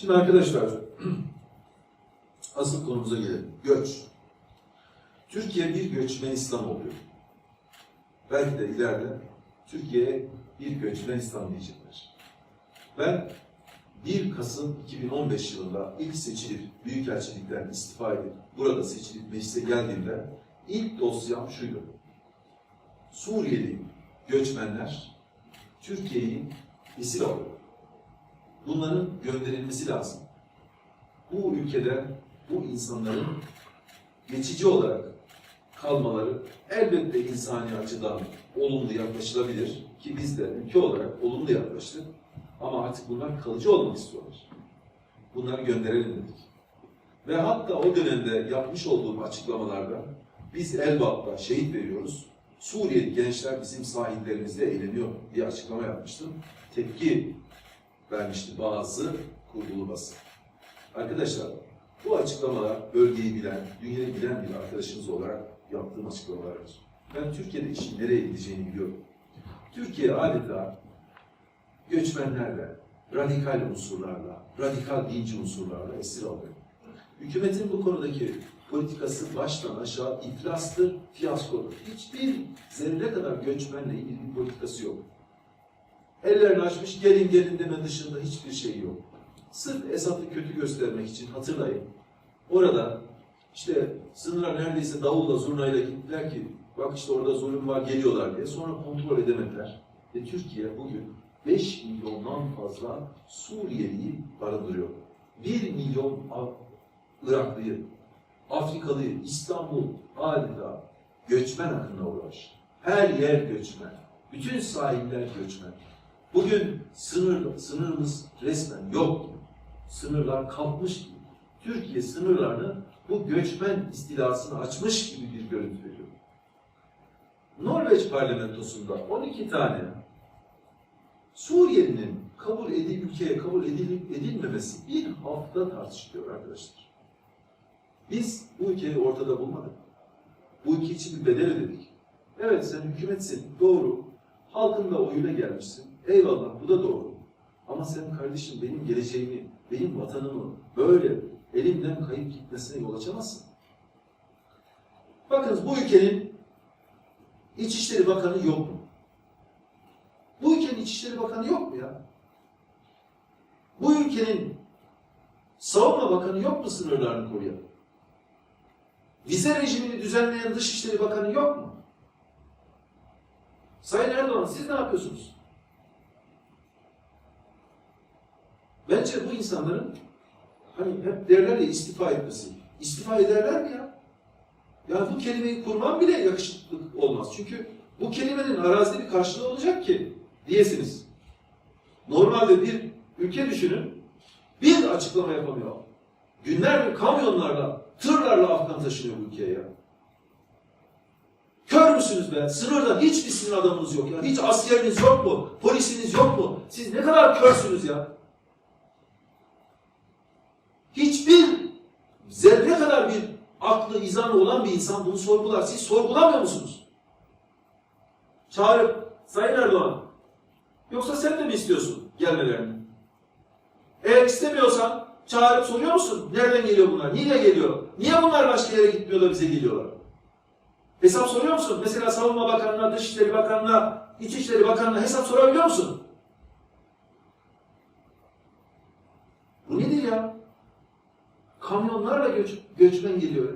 Şimdi arkadaşlar, asıl konumuza gelelim. Göç. Türkiye bir göçmen İslam oluyor. Belki de ileride Türkiye'ye bir göçmen İslam diyecekler. Ben 1 Kasım 2015 yılında ilk seçilip Büyükelçilikten istifa edip burada seçilip meclise geldiğimde ilk dosyam şuydu. Suriyeli göçmenler Türkiye'yi esir alıyor. Bunların gönderilmesi lazım. Bu ülkede bu insanların geçici olarak kalmaları elbette insani açıdan olumlu yaklaşılabilir ki biz de ülke olarak olumlu yaklaştık. Ama artık bunlar kalıcı olmak istiyorlar. Bunları gönderelim dedik. Ve hatta o dönemde yapmış olduğum açıklamalarda biz Elbap'ta şehit veriyoruz. Suriyeli gençler bizim sahillerimizde eğleniyor diye açıklama yapmıştım. Tepki vermişti bazı kurgulu basın. Arkadaşlar bu açıklamalar bölgeyi bilen, dünyayı bilen bir arkadaşınız olarak yaptığım açıklamalardır. Ben Türkiye'de işin nereye gideceğini biliyorum. Türkiye adeta göçmenlerle, radikal unsurlarla, radikal dinci unsurlarla esir alıyor. Hükümetin bu konudaki politikası baştan aşağı iflastır, fiyaskodur. Hiçbir zerre kadar göçmenle ilgili bir politikası yok. Ellerini açmış, gelin gelin deme dışında hiçbir şey yok. Sırf Esad'ı kötü göstermek için hatırlayın. Orada işte sınıra neredeyse davulla zurnayla gittiler ki bak işte orada zulüm var geliyorlar diye. Sonra kontrol edemediler. Ve Türkiye bugün 5 milyondan fazla Suriyeliyi barındırıyor. 1 milyon Iraklıyı, Afrikalıyı, İstanbul adeta göçmen akınına uğraş. Her yer göçmen. Bütün sahiller göçmen. Bugün sınır, sınırımız resmen yok. Sınırlar kalkmış gibi. Türkiye sınırlarını bu göçmen istilasını açmış gibi bir görüntü veriyor. Norveç parlamentosunda 12 tane Suriye'nin kabul edil ülkeye kabul edilip edilmemesi bir hafta tartışılıyor arkadaşlar. Biz bu ülkeyi ortada bulmadık. Bu ülke için bir bedel ödedik. Evet sen hükümetsin, doğru. Halkın da oyuna gelmişsin. Eyvallah bu da doğru. Ama sen kardeşim benim geleceğimi, benim vatanımı böyle elimden kayıp gitmesine yol açamazsın. Bakınız bu ülkenin İçişleri Bakanı yok mu? Bu ülkenin İçişleri Bakanı yok mu ya? Bu ülkenin Savunma Bakanı yok mu sınırlarını koruyan? Vize rejimini düzenleyen Dışişleri Bakanı yok mu? Sayın Erdoğan siz ne yapıyorsunuz? Bence bu insanların hani hep derler ya istifa etmesi. İstifa ederler mi ya? Ya bu kelimeyi kurban bile yakışıklı olmaz. Çünkü bu kelimenin arazide bir karşılığı olacak ki diyesiniz. Normalde bir ülke düşünün bir açıklama yapamıyor. Günlerdir kamyonlarla, tırlarla Afgan taşınıyor bu ülkeye ya. Kör müsünüz be? Sınırda hiçbir sınır adamınız yok ya. Hiç askeriniz yok mu? Polisiniz yok mu? Siz ne kadar körsünüz ya? Hiçbir zerre kadar bir aklı, izanı olan bir insan bunu sorgular. Siz sorgulamıyor musunuz? Çağırıp, Sayın Erdoğan, yoksa sen de mi istiyorsun gelmelerini? Eğer istemiyorsan çağırıp soruyor musun? Nereden geliyor bunlar? Niye geliyor? Niye bunlar başka yere gitmiyor da bize geliyorlar? Hesap soruyor musun? Mesela Savunma Bakanı'na, Dışişleri Bakanı'na, İçişleri Bakanı'na hesap sorabiliyor musun? Bu nedir ya? Kamyonlarla göç, göçmen geliyor.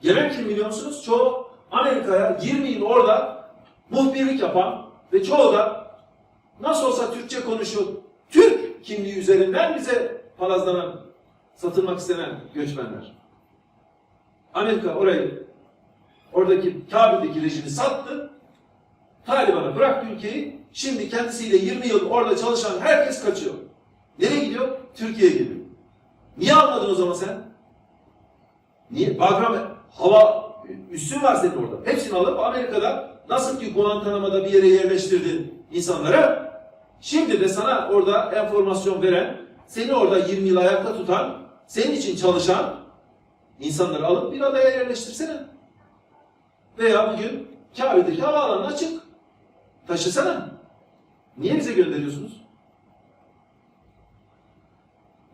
Gelen kim biliyor musunuz? Çoğu Amerika'ya 20 yıl orada muhbirlik yapan ve çoğu da nasıl olsa Türkçe konuşuyor. Türk kimliği üzerinden bize palazlanan, satılmak istenen göçmenler. Amerika orayı, oradaki Kabil'deki rejimi sattı. Taliban'a bıraktı ülkeyi. Şimdi kendisiyle 20 yıl orada çalışan herkes kaçıyor. Nereye gidiyor? Türkiye'ye geliyor. Niye almadın o zaman sen? Niye? Bagram hava üssün var senin orada. Hepsini alıp Amerika'da nasıl ki Guantanamo'da bir yere yerleştirdin insanları. Şimdi de sana orada enformasyon veren, seni orada 20 yıl ayakta tutan, senin için çalışan insanları alıp bir adaya yerleştirsene. Veya bugün Kabe'deki havaalanına açık. Taşısana. Niye bize gönderiyorsunuz?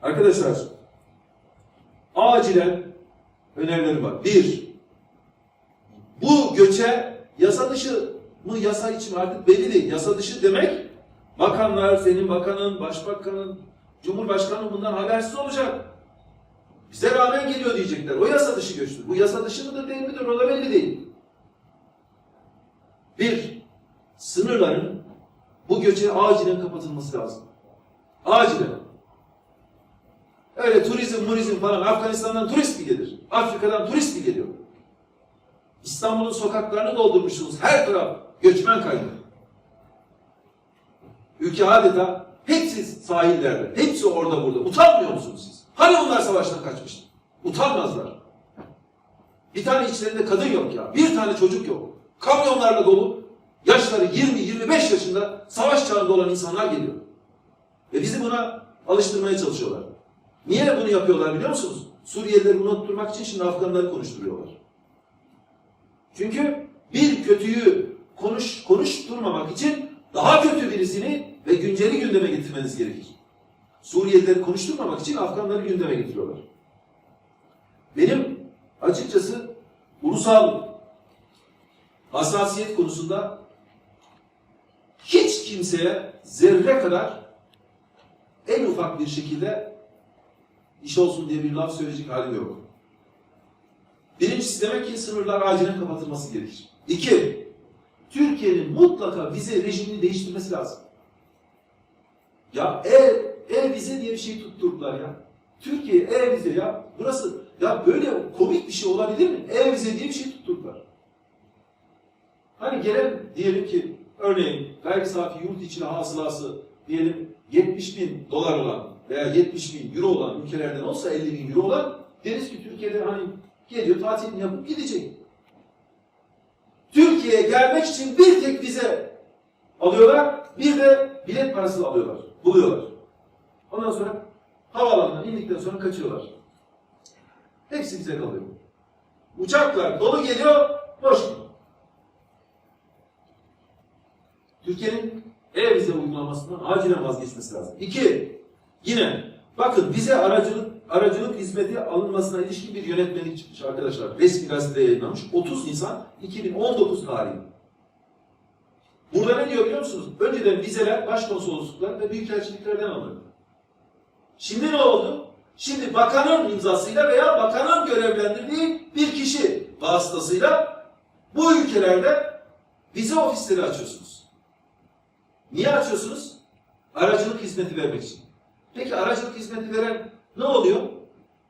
Arkadaşlar, acilen önerilerim var. Bir, bu göçe yasa dışı mı yasa içi mi artık belli değil. Yasa dışı demek bakanlar, senin bakanın, başbakanın, cumhurbaşkanı bundan habersiz olacak. Bize rağmen geliyor diyecekler. O yasa dışı göçtür. Bu yasa dışı mıdır değil midir o da belli değil. Bir, sınırların bu göçe acilen kapatılması lazım. Acilen. Öyle turizm, murizm falan Afganistan'dan turist mi gelir? Afrika'dan turist mi geliyor? İstanbul'un sokaklarını doldurmuşsunuz. Her taraf göçmen kaynağı. Ülke adeta hepsi sahillerde, hepsi orada burada. Utanmıyor musunuz siz? Hani onlar savaştan kaçmıştı? Utanmazlar. Bir tane içlerinde kadın yok ya. Bir tane çocuk yok. Kamyonlarla dolu. Yaşları 20-25 yaşında savaş çağında olan insanlar geliyor. Ve bizi buna alıştırmaya çalışıyorlar. Niye bunu yapıyorlar biliyor musunuz? Suriyelileri unutturmak için şimdi Afganları konuşturuyorlar. Çünkü bir kötüyü konuş konuşturmamak için daha kötü birisini ve günceli gündeme getirmeniz gerekir. Suriyelileri konuşturmamak için Afganları gündeme getiriyorlar. Benim açıkçası ulusal hassasiyet konusunda hiç kimseye zerre kadar en ufak bir şekilde iş olsun diye bir laf söyleyecek halim yok. Birincisi demek ki sınırlar acilen kapatılması gerekir. İki, Türkiye'nin mutlaka vize rejimini değiştirmesi lazım. Ya e, e vize diye bir şey tutturdular ya. Türkiye e vize ya. Burası ya böyle komik bir şey olabilir mi? E vize diye bir şey tutturdular. Hani gelen diyelim ki örneğin gayri safi yurt içine hasılası diyelim 70 bin dolar olan veya 70 bin euro olan ülkelerden olsa 50 bin euro olan deriz ki Türkiye'de hani geliyor tatilini yapıp gidecek. Türkiye'ye gelmek için bir tek vize alıyorlar, bir de bilet parası alıyorlar, buluyorlar. Ondan sonra havaalanına indikten sonra kaçıyorlar. Hepsi bize kalıyor. Uçaklar dolu geliyor, boş. Türkiye'nin e-vize uygulamasından acilen vazgeçmesi lazım. İki, yine bakın vize aracılık aracılık hizmeti alınmasına ilişkin bir yönetmelik çıkmış arkadaşlar. Resmi gazetede yayınlanmış. 30 Nisan 2019 tarihi. Burada ne diyor biliyor musunuz? Önceden vizeler başkonsolosluklar ve büyükelçiliklerden alınırdı. Şimdi ne oldu? Şimdi bakanın imzasıyla veya bakanın görevlendirdiği bir kişi vasıtasıyla bu ülkelerde vize ofisleri açıyorsunuz. Niye açıyorsunuz? Aracılık hizmeti vermek için. Peki aracılık hizmeti veren ne oluyor?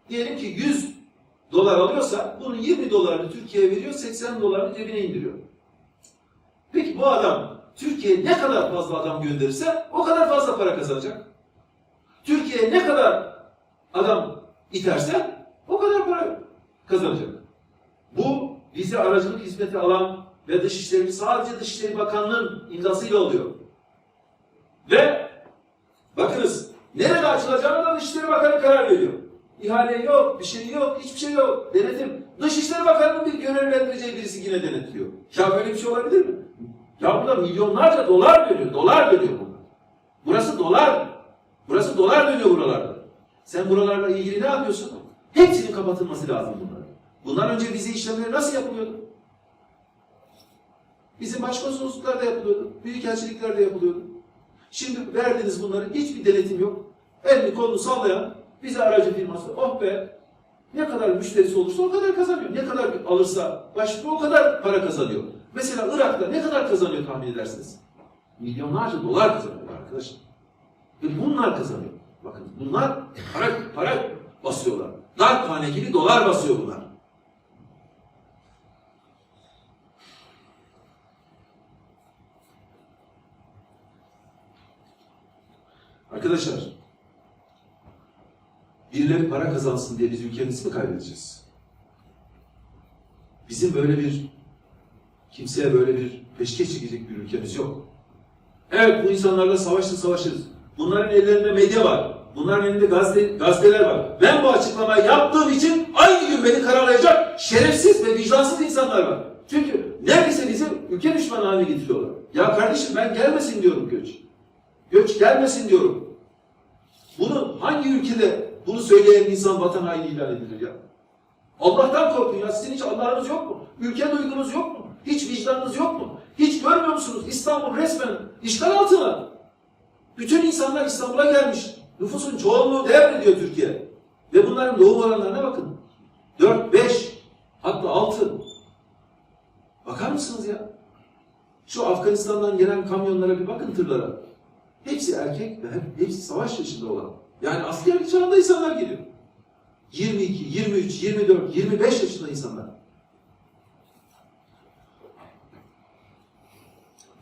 Diyelim ki 100 dolar alıyorsa bunun 20 dolarını Türkiye'ye veriyor, 80 dolarını cebine indiriyor. Peki bu adam Türkiye'ye ne kadar fazla adam gönderirse o kadar fazla para kazanacak. Türkiye'ye ne kadar adam iterse o kadar para kazanacak. Bu vize aracılık hizmeti alan ve Dışişleri sadece Dışişleri Bakanlığı'nın imzasıyla oluyor. Ve nerede açılacağını da Dışişleri Bakanı karar veriyor. İhale yok, bir şey yok, hiçbir şey yok. Denetim. Dışişleri Bakanı'nın bir görevlendireceği birisi yine denetliyor. Ya böyle bir şey olabilir mi? Ya burada milyonlarca dolar dönüyor, dolar dönüyor burada. Burası dolar. Burası dolar dönüyor buralarda. Sen buralarla ilgili ne yapıyorsun? Hepsinin kapatılması lazım bunlar. Bundan önce vize işlemleri nasıl yapılıyordu? Bizim başkonsolosluklarda yapılıyordu, büyükelçiliklerde yapılıyordu. Şimdi verdiniz bunları, hiçbir denetim yok. Elini kolunu sallayan vize aracı firması, oh be, ne kadar müşterisi olursa o kadar kazanıyor. Ne kadar alırsa başvuru o kadar para kazanıyor. Mesela Irak'ta ne kadar kazanıyor tahmin edersiniz? Milyonlarca dolar kazanıyor arkadaşlar. Ve bunlar kazanıyor. Bakın bunlar para, para basıyorlar. Darp hanekili dolar basıyor bunlar. Arkadaşlar, birileri para kazansın diye biz ülkemizi mi kaybedeceğiz? Bizim böyle bir, kimseye böyle bir peşkeş çekecek bir ülkemiz yok. Evet bu insanlarla savaşırız savaşırız. Bunların ellerinde medya var. Bunların elinde gazete, gazeteler var. Ben bu açıklamayı yaptığım için aynı gün beni karalayacak şerefsiz ve vicdansız insanlar var. Çünkü neredeyse bizi ülke düşmanı haline getiriyorlar. Ya kardeşim ben gelmesin diyorum göç. Göç gelmesin diyorum. Bunu hangi ülkede bunu söyleyen bir insan vatan haini ilan edilir ya? Allah'tan korkun ya. Sizin hiç Allah'ınız yok mu? Ülke duygunuz yok mu? Hiç vicdanınız yok mu? Hiç görmüyor musunuz? İstanbul resmen işgal altına. Bütün insanlar İstanbul'a gelmiş. Nüfusun çoğunluğu devrediyor Türkiye. Ve bunların doğum oranlarına bakın. 4, 5, hatta 6. Bakar mısınız ya? Şu Afganistan'dan gelen kamyonlara bir bakın tırlara. Hepsi erkek ve hep- hepsi savaş yaşında olan. Yani askerlik çağında insanlar geliyor. 22, 23, 24, 25 yaşında insanlar.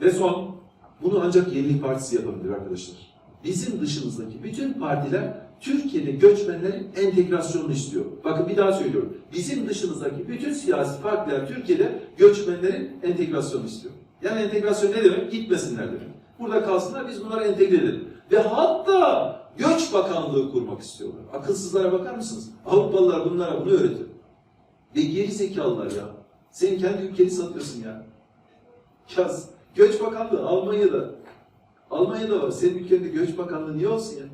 Ve son, bunu ancak Yenilik Partisi yapabilir arkadaşlar. Bizim dışımızdaki bütün partiler Türkiye'de göçmenlerin entegrasyonunu istiyor. Bakın bir daha söylüyorum. Bizim dışımızdaki bütün siyasi partiler Türkiye'de göçmenlerin entegrasyonunu istiyor. Yani entegrasyon ne demek? Gitmesinler demek. Burada kalsınlar biz bunları entegre edelim. Ve hatta Göç Bakanlığı kurmak istiyorlar. Akılsızlara bakar mısınız? Avrupalılar bunlara bunu öğretiyor. Ve geri zekalılar ya. Sen kendi ülkeni satıyorsun ya. Yaz. Göç Bakanlığı Almanya'da. Almanya'da var. Senin ülkende Göç Bakanlığı niye olsun ya?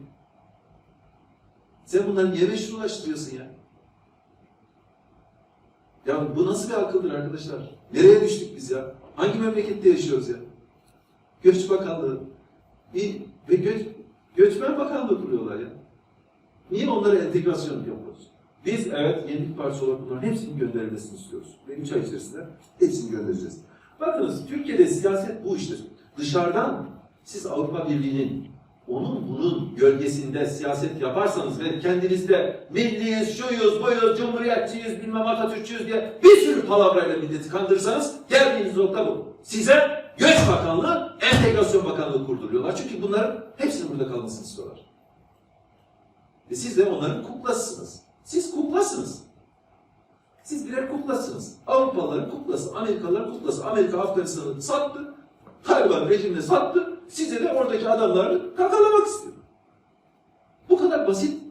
Sen bunları niye meşrulaştırıyorsun ya? Ya bu nasıl bir akıldır arkadaşlar? Nereye düştük biz ya? Hangi memlekette yaşıyoruz ya? Göç Bakanlığı. Bir, ve göç, Göçmen Bakanlığı kuruyorlar ya. Niye onlara entegrasyon yapıyoruz? Biz evet Yenilik Partisi olarak bunların hepsinin gönderilmesini istiyoruz. Ve 3 ay içerisinde hepsini göndereceğiz. Bakınız Türkiye'de siyaset bu iştir. Dışarıdan siz Avrupa Birliği'nin onun bunun gölgesinde siyaset yaparsanız ve kendinizde milliyiz, şuyuz, buyuz, cumhuriyetçiyiz, bilmem Atatürkçüyüz diye bir sürü palavrayla milleti kandırırsanız geldiğiniz nokta bu. Size Göç Bakanlığı, Entegrasyon Bakanlığı kurduruyorlar. Çünkü bunların hepsinin burada kalmasını istiyorlar. Ve siz de onların kuklasısınız. Siz kuklasınız. Siz birer kuklasınız. Avrupalıların kuklası, Amerikalıların kuklası. Amerika Afganistan'ı sattı. Taliban rejimini sattı. Size de oradaki adamları kakalamak istiyor. Bu kadar basit